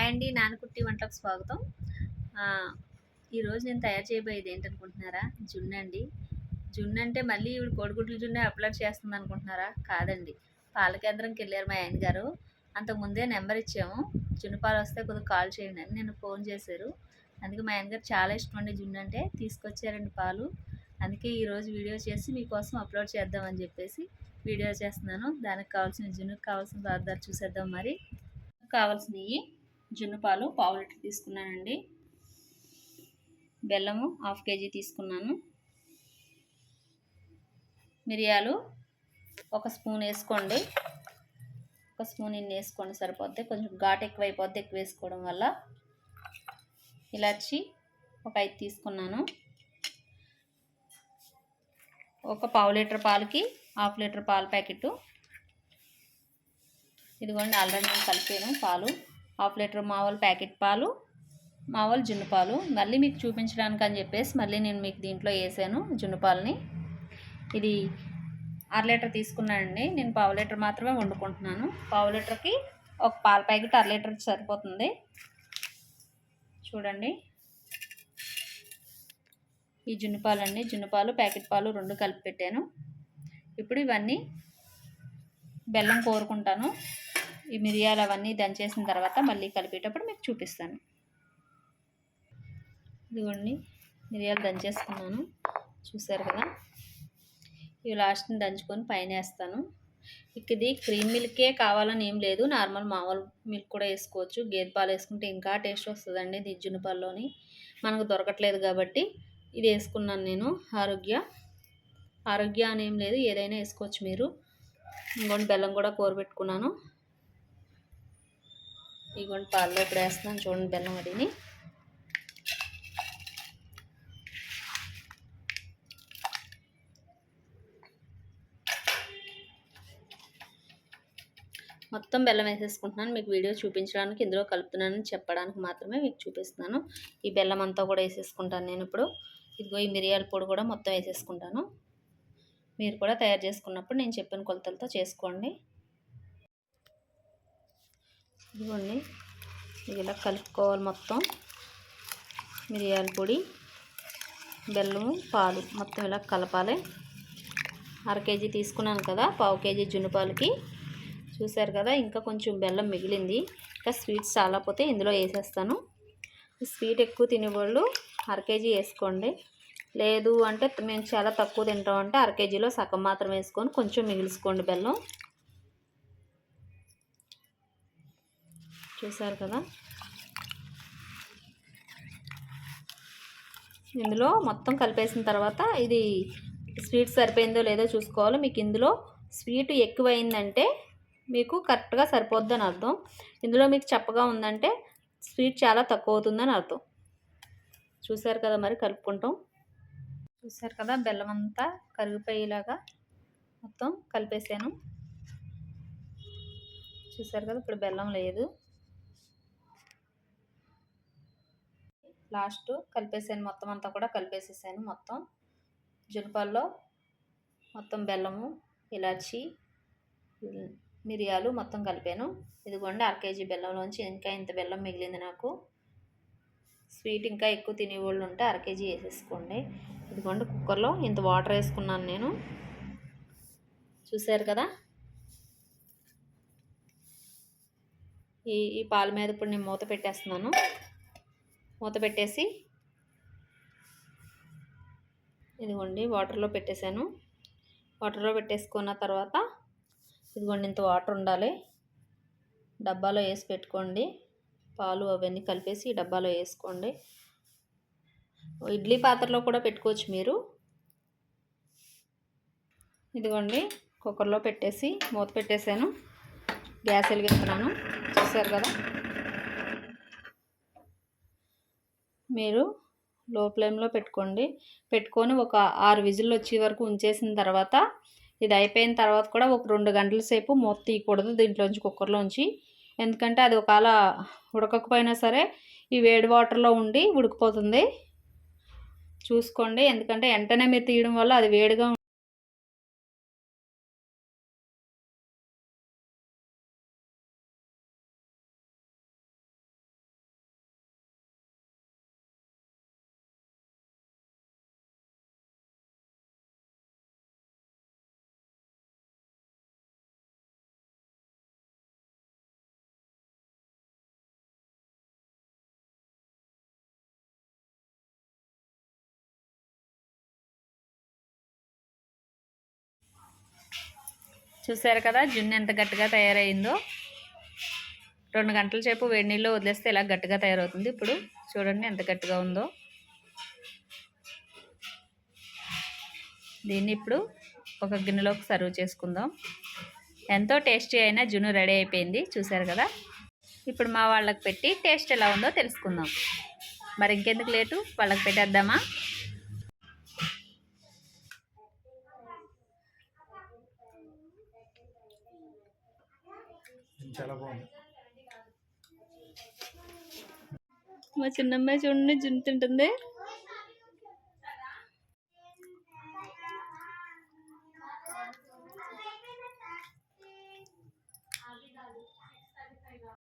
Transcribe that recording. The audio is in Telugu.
హాయ్ అండి నానకుట్టి వంటలకు స్వాగతం. ఈరోజు నేను తయారు చేయబోయేది ఏంటనుకుంటున్నారా? జున్ను అండి. జున్ను అంటే మళ్ళీ ఇవి కోడిగుడ్ల జున్ను అప్లోడ్ చేస్తుంది అనుకుంటున్నారా? కాదండి. పాల కేంద్రంకి వెళ్ళారు మా ఆయన గారు. అంతకుముందే నెంబర్ ఇచ్చాము. జున్ను పాలు వస్తే కొద్దిగా కాల్ చేయండి అని నేను ఫోన్ చేశారు. అందుకే మా ఆయన గారు చాలా ఇష్టం అండి జున్ను అంటే. తీసుకొచ్చారండి పాలు. అందుకే ఈరోజు వీడియో చేసి మీకోసం అప్లోడ్ చేద్దామని చెప్పేసి వీడియో చేస్తున్నాను. దానికి కావాల్సిన జున్నుకు కావాల్సిన పదార్థాలు చూసేద్దాం మరి. కావాల్సినవి జున్ను పాలు పావు లీటర్ తీసుకున్నానండి. బెల్లము హాఫ్ కేజీ తీసుకున్నాను. మిరియాలు ఒక స్పూన్ వేసుకోండి. ఒక స్పూన్ ఇన్ని వేసుకోండి సరిపోద్ది కొంచెం ఘాట్ ఎక్కువ అయిపోద్ది ఎక్కువ వేసుకోవడం వల్ల ఇలాచి ఒక ఐదు తీసుకున్నాను. ఒక పావు లీటర్ పాలకి హాఫ్ లీటర్ పాల ప్యాకెట్ ఇదిగోండి ఆల్రెడీ నేను కలిపాను పాలు. హాఫ్ లీటర్ మామూలు ప్యాకెట్ పాలు మామూలు జున్ను పాలు. మళ్ళీ మీకు చూపించడానికి అని చెప్పేసి మళ్ళీ నేను మీకు దీంట్లో వేసాను జున్నుపాలని ఇది అర లీటర్ తీసుకున్నానండి. నేను పావు లీటర్ మాత్రమే వండుకుంటున్నాను. పావు లీటర్కి ఒక పాల ప్యాకెట్ అర లీటర్ సరిపోతుంది. చూడండి. ఈ జున్నుపాలు అండి జున్నుపాలు ప్యాకెట్ పాలు రెండు కలిపి పెట్టాను. ఇప్పుడు ఇవన్నీ బెల్లం కోరుకుంటాను. ఈ మిరియాలు అవన్నీ దంచేసిన తర్వాత మళ్ళీ కలిపేటప్పుడు మీకు చూపిస్తాను. ఇదిగోండి మిరియాలు దంచేసుకున్నాను. చూసారు కదా? ఇవి లాస్ట్ని దంచుకొని పైన వేస్తాను. ఇది క్రీమ్ మిల్కే కావాలని ఏం లేదు. నార్మల్ మామూలు మిల్క్ కూడా వేసుకోవచ్చు. గేదె పాలు వేసుకుంటే ఇంకా టేస్ట్ వస్తుందండి దిజ్జున పాల్లోని మనకు దొరకట్లేదు కాబట్టి ఇది వేసుకున్నాను నేను. ఆరోగ్య ఆరోగ్య అని ఏం లేదు. ఏదైనా వేసుకోవచ్చు మీరు. ఇంకోటి బెల్లం కూడా కూరబెట్టుకున్నాను. ఇదిగోండి పాలలో ఇప్పుడు వేస్తున్నాను చూడండి బెల్లం అడిని మొత్తం బెల్లం వేసేసుకుంటున్నాను. మీకు వీడియో చూపించడానికి ఇందులో కలుపుతున్నానని చెప్పడానికి మాత్రమే మీకు చూపిస్తున్నాను. ఈ బెల్లం అంతా కూడా వేసేసుకుంటాను నేను ఇప్పుడు. ఇదిగో ఈ మిరియాల పొడి కూడా మొత్తం వేసేసుకుంటాను. మీరు కూడా తయారు చేసుకున్నప్పుడు నేను చెప్పిన కొలతలతో చేసుకోండి. ఇదిగోండి. ఇలా కలుపుకోవాలి మొత్తం. మిరియాల పొడి బెల్లము పాలు మొత్తం ఇలా కలపాలి. అర కేజీ తీసుకున్నాను కదా పావు కేజీ జున్నుపాలకి చూశారు కదా ఇంకా కొంచెం బెల్లం మిగిలింది. ఇంకా స్వీట్స్ చాలాపోతే ఇందులో వేసేస్తాను. స్వీట్ ఎక్కువ తినేవాళ్ళు అర కేజీ వేసుకోండి. లేదు అంటే మేము చాలా తక్కువ తింటామంటే అర కేజీలో సగం మాత్రం వేసుకొని కొంచెం మిగిల్చుకోండి బెల్లం. చూసారు కదా? ఇందులో మొత్తం కలిపేసిన తర్వాత ఇది స్వీట్ సరిపోయిందో లేదో చూసుకోవాలి. మీకు ఇందులో స్వీట్ ఎక్కువైందంటే మీకు కరెక్ట్గా సరిపోద్దని అర్థం. ఇందులో మీకు చప్పగా ఉందంటే స్వీట్ చాలా తక్కువ అవుతుందని అర్థం. చూసారు కదా మరి కలుపుకుంటాం. చూసారు కదా బెల్లం అంతా కరిగిపోయేలాగా మొత్తం కలిపేసాను. చూసారు కదా ఇప్పుడు బెల్లం లేదు. లాస్ట్ కలిపేసాను. మొత్తం అంతా కూడా కలిపేసేసాను. మొత్తం జునపాల్లో మొత్తం బెల్లము ఇలాచి మిరియాలు మొత్తం కలిపాను. ఇదిగోండి అర కేజీ బెల్లంలోంచి ఇంకా ఇంత బెల్లం మిగిలింది నాకు. స్వీట్ ఇంకా ఎక్కువ తినేవాళ్ళు ఉంటే అర కేజీ వేసేసుకోండి. ఇదిగోండి కుక్కర్లో ఇంత వాటర్ వేసుకున్నాను నేను. చూసారు కదా? ఈ ఈ పాల మీద ఇప్పుడు నేను మూత పెట్టేస్తున్నాను. మూత పెట్టేసి ఇదిగోండి వాటర్లో పెట్టేశాను. వాటర్లో పెట్టేసుకున్న తర్వాత ఇదిగోండి ఇంత వాటర్ ఉండాలి. డబ్బాలో వేసి పెట్టుకోండి. పాలు అవన్నీ కలిపేసి డబ్బాలో వేసుకోండి. ఇడ్లీ పాత్రలో కూడా పెట్టుకోవచ్చు మీరు. ఇదిగోండి కుక్కర్లో పెట్టేసి మూత పెట్టేశాను. గ్యాస్ వెలిగిస్తున్నాను. చూసారు కదా? మీరు లో ఫ్లేమ్లో పెట్టుకోండి. పెట్టుకొని ఒక ఆరు విజిల్లు వచ్చే వరకు ఉంచేసిన తర్వాత ఇది అయిపోయిన తర్వాత కూడా ఒక రెండు గంటల సేపు మూత తీయకూడదు దీంట్లోంచి కుక్కర్లోంచి. ఎందుకంటే అది ఒకవేళ ఉడకకపోయినా సరే ఈ వేడి వాటర్లో ఉండి ఉడికిపోతుంది. చూసుకోండి. ఎందుకంటే వెంటనే మీరు తీయడం వల్ల అది వేడిగా చూసారు కదా జున్ను ఎంత గట్టిగా తయారైందో. రెండు గంటల సేపు వేడి నీళ్ళు వదిలేస్తే ఇలా గట్టిగా తయారవుతుంది. ఇప్పుడు చూడండి ఎంత గట్టిగా ఉందో. దీన్ని ఇప్పుడు ఒక గిన్నెలోకి సర్వ్ చేసుకుందాం. ఎంతో టేస్టీ అయిన జున్ను రెడీ అయిపోయింది చూసారు కదా. ఇప్పుడు మా వాళ్ళకి పెట్టి టేస్ట్ ఎలా ఉందో తెలుసుకుందాం. మరి ఇంకెందుకు లేటు? వాళ్ళకి పెట్టేద్దామా? చాలా బాగుంది. మా చిన్నమ్మాయి చూడండి జున్ను తింటుంది.